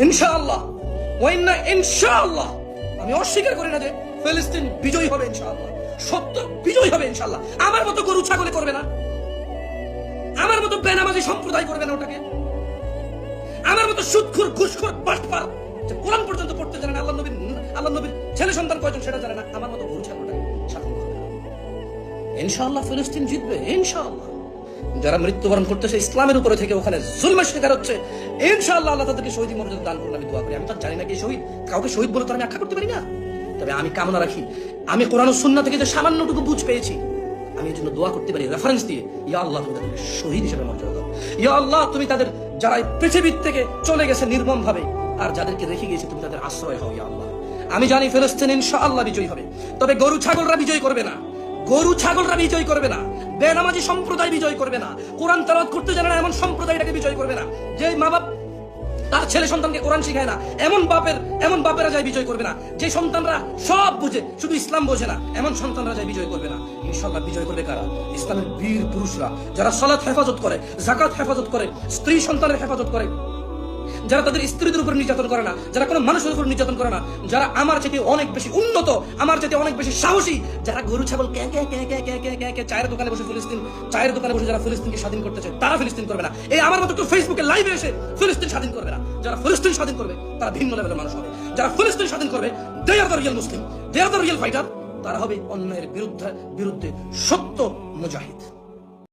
ইনশাআল্লাহ। ওয়াইন্না ইনশাআল্লাহ। আমি অস্বীকার করি না যে ফিলিস্তিন বিজয়ী হবে ইনশাআল্লাহ। সত্য, বিজয়ী হবে ইনশাআল্লাহ। আমার মতো গরু ছাগলে করবে না। আমার মতো বেনামাজি সম্প্রদায় করবে না ওটাকে। আমার মতো সুদখুর ঘুষখোর, বাটপার, যে কোরআন পর্যন্ত পড়তে জানে না আল্লাহ নবীর আল্লাহ নবীর ছেলে সন্তান কয়জন সেটা জানে না, আমার মতো গরু ছাগলটাকে ইনশাআল্লাহ ফিলিস্তিন জিতবে, ইনশাআল্লাহ। যারা মৃত্যুবরণ করতেছে, ইসলামের উপরে থেকে ওখানে জুলমের শিকার হচ্ছে ইনশাআল্লাহ আল্লাহ তাদেরকে শহীদ মর্যাদা দান করুন, আমি দোয়া করি। আমি জানি না শহীদ। কাউকে শহীদ বলে তো আমি আখ্যা করতে পারি না। তবে আমি কামনা রাখি। আমি কোরআন ও সুন্নাহ থেকে যে সামান্যটুকু বুঝ পেয়েছি, আমি জন্য দোয়া করতে পারি। রেফারেন্স দিয়ে, ইয়া আল্লাহ, তুমি তাদেরকে শহীদ হিসেবে মর্যাদা দাও ইয়া আল্লাহ, তুমি তাদের যারা পৃথিবীর থেকে চলে গেছে আর যাদেরকে রেখে গিয়েছে, তুমি তাদের আশ্রয় হও, ইয়া আল্লাহ। আমি জানি ফিলিস্তিন ইনশাআল্লাহ বিজয়ী হবে। তবে গরু, ছাগলরা বিজয় করবে না। গরু, ছাগলরা বিজয় করবে না। বেনামাজি সম্প্রদায় বিজয় করবে না। কোরআন তালাত করতে জানে না, এমন সম্প্রদায়টাকে বিজয় করবে না। যে মা বাপ তার ছেলে সন্তানকে কোরআন শিখায় না, এমন বাপের, এমন বাপেরা যায় বিজয় করবে না। যে সন্তানরা সব বুঝে, শুধু ইসলাম বোঝে না, এমন সন্তানরা যায় বিজয় করবে না। ইনশাল্লাহ বিজয় করবে কারা? ইসলামের বীর পুরুষরা, যারা সলাৎ হেফাজত করে জাকাত হেফাজত করে, স্ত্রী সন্তানের হেফাজত করে। যারা তাদের স্ত্রীদের উপর নির্যাতন করে না, যারা কোনো মানুষের উপর নির্যাতন করে না, যারা আমার চেয়ে অনেক বেশি উন্নত, আমার চেয়ে অনেক বেশি সাহসী, যারা গরু, ছাগল কে কে কে কে কে কে কে কে চায়ের দোকানে বসে ফিলিস্তিন, চায়ের দোকানে বসে যারা ফিলিস্তিনকে স্বাধীন করতে চায়, তারা ফিলিস্তিন করবে না। এই আমার মতো কেউ ফেসবুকে লাইভে এসে ফিলিস্তিন স্বাধীন করবে না। যারা ফিলিস্তিন স্বাধীন করবে, তারা ভিন্ন লেভেলের মানুষ হবে। যারা ফিলিস্তিন স্বাধীন করবে they are the real Muslim they are the real fighter তারা হবে অন্যায়ের বিরুদ্ধে বিরুদ্ধে সত্য মুজাহিদ।